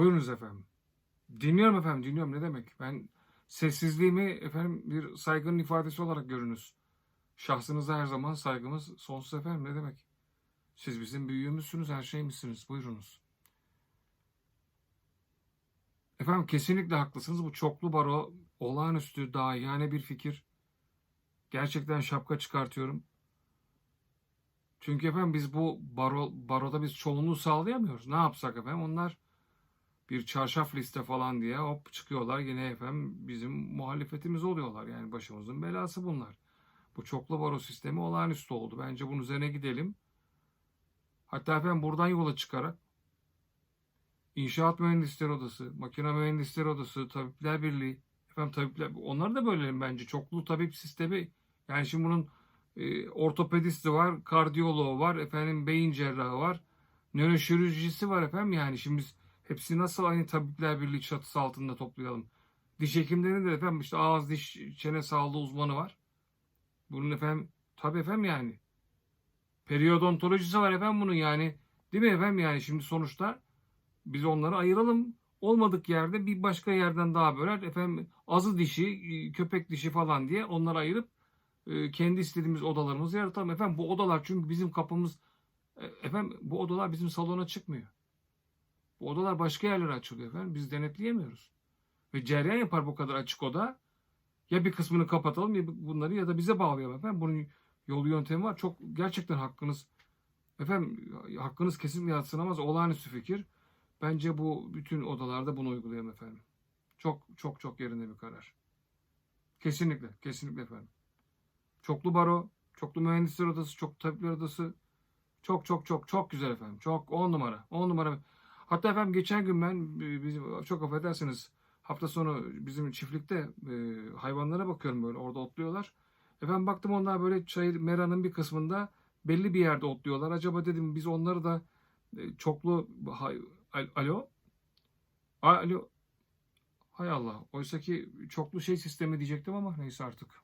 Buyurunuz efendim. Dinliyorum efendim, dinliyorum. Ne demek? Ben sessizliğimi efendim bir saygının ifadesi olarak görünüz. Şahsınıza her zaman saygımız sonsuz efendim. Ne demek? Siz bizim büyüğümüzsünüz, her şeyimizsiniz. Buyurunuz. Efendim kesinlikle haklısınız. Bu çoklu baro olağanüstü dahiyane bir fikir. Gerçekten şapka çıkartıyorum. Çünkü efendim biz bu baro, baroda biz çoğunluğu sağlayamıyoruz. Ne yapsak efendim? Onlar bir çarşaf liste falan diye hop çıkıyorlar yine efendim bizim muhalefetimiz oluyorlar. Yani başımızın belası bunlar. Bu çoklu baro sistemi olağanüstü oldu. Bence bunun üzerine gidelim. Hatta efendim buradan yola çıkarak İnşaat Mühendisleri Odası, Makine Mühendisleri Odası, Tabipler Birliği, efendim tabipler, onları da bölelim bence. Çoklu tabip sistemi, yani şimdi bunun e, ortopedisti var, kardiyoloğu var, efendim beyin cerrahı var, nöroşirurjisi var efendim. Yani şimdi biz hepsini nasıl aynı Tabipler Birliği çatısı altında toplayalım? Diş hekimlerinin de efendim işte ağız, diş, çene sağlığı uzmanı var. Bunun efendim, tabii efendim yani. Periyodontolojisi var efendim bunun yani. Değil mi efendim yani şimdi sonuçta biz onları ayıralım. Olmadık yerde bir başka yerden daha böler. Efendim azı dişi, köpek dişi falan diye onları ayırıp e, kendi istediğimiz odalarımızı yaratalım. Efendim bu odalar çünkü bizim kapımız e, efendim bu odalar bizim salona çıkmıyor. Bu odalar başka yerlere açılıyor efendim. Biz denetleyemiyoruz. Ve cereyan yapar bu kadar açık oda. Ya bir kısmını kapatalım ya bunları ya da bize bağlayalım efendim. Bunun yolu yöntemi var. Çok gerçekten hakkınız efendim hakkınız kesinlikle yatsınamaz. Olağanüstü fikir. Bence bu bütün odalarda bunu uygulayalım efendim. Çok çok çok yerinde bir karar. Kesinlikle, kesinlikle efendim. Çoklu baro, çoklu mühendisler odası, çok tabipler odası. Çok çok çok çok güzel efendim. Çok on numara, on numara. Hatta efendim geçen gün ben bizim çok affedersiniz hafta sonu bizim çiftlikte e, hayvanlara bakıyorum böyle orada otluyorlar. Efendim baktım onlar böyle çayır meranın bir kısmında belli bir yerde otluyorlar. Acaba dedim biz onları da e, çoklu hay, Al- Alo? Alo? Hay Allah. Oysa ki çoklu şey sistemi diyecektim ama neyse artık.